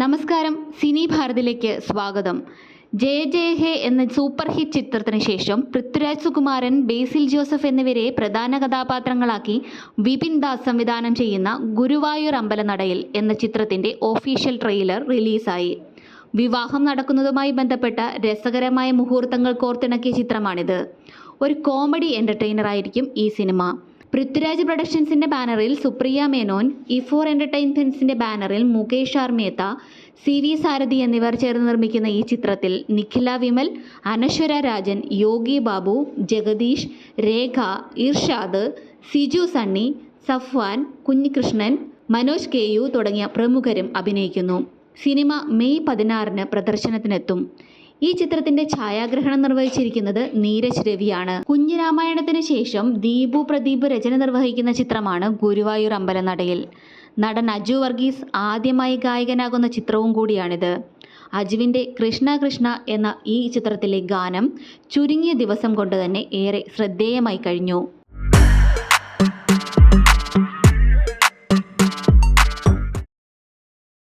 നമസ്കാരം സിനി ഭാരതിലേക്ക് സ്വാഗതം. ജയ ജയ ഹേ എന്ന സൂപ്പർ ഹിറ്റ് ചിത്രത്തിന് ശേഷം പൃഥ്വിരാജ് സുകുമാരൻ ബേസിൽ ജോസഫ് എന്നിവരെ പ്രധാന കഥാപാത്രങ്ങളാക്കി വിപിൻ ദാസ് സംവിധാനം ചെയ്യുന്ന ഗുരുവായൂർ അമ്പലനടയിൽ എന്ന ചിത്രത്തിന്റെ ഒഫീഷ്യൽ ട്രെയിലർ റിലീസായി വിവാഹം നടക്കുന്നതുമായി ബന്ധപ്പെട്ട രസകരമായ മുഹൂർത്തങ്ങൾ കോർത്തിണക്കിയ ചിത്രമാണിത്. ഒരു കോമഡി എന്റർടൈനറായിരിക്കും ഈ സിനിമ. പൃഥ്വിരാജ് പ്രൊഡക്ഷൻസിന്റെ ബാനറിൽ സുപ്രിയ മേനോൻ ഇഫോർ എന്റർടൈൻമെന്റ്സിന്റെ ബാനറിൽ Mukesh R Mehta C V Sarathi എന്നിവർ ചേർന്ന് നിർമ്മിക്കുന്ന ഈ ചിത്രത്തിൽ നിഖില വിമൽ അനശ്വര രാജൻ യോഗി ബാബു ജഗദീഷ് രേഖ ഇർഷാദ് സിജു സണ്ണി സഫ്വാൻ കുഞ്ഞികൃഷ്ണൻ മനോജ് കെ യു തുടങ്ങിയ പ്രമുഖരും അഭിനയിക്കുന്നു. സിനിമ മെയ് പതിനാറിന് പ്രദർശനത്തിനെത്തും. ഈ ചിത്രത്തിന്റെ ഛായാഗ്രഹണം നിർവഹിച്ചിരിക്കുന്നത് നീരജ് രവിയാണ്. കുഞ്ഞിരാമായണത്തിന് ശേഷം ദീപു പ്രദീപ് രചന നിർവഹിക്കുന്ന ചിത്രമാണ് ഗുരുവായൂർ അമ്പലനടയിൽ. നടൻ അജു വർഗീസ് ആദ്യമായി ഗായകനാകുന്ന ചിത്രവും കൂടിയാണിത്. അജുവിന്റെ കൃഷ്ണ കൃഷ്ണ എന്ന ഈ ചിത്രത്തിലെ ഗാനം ചുരുങ്ങിയ ദിവസം കൊണ്ട് തന്നെ ഏറെ ശ്രദ്ധേയമായി കഴിഞ്ഞു.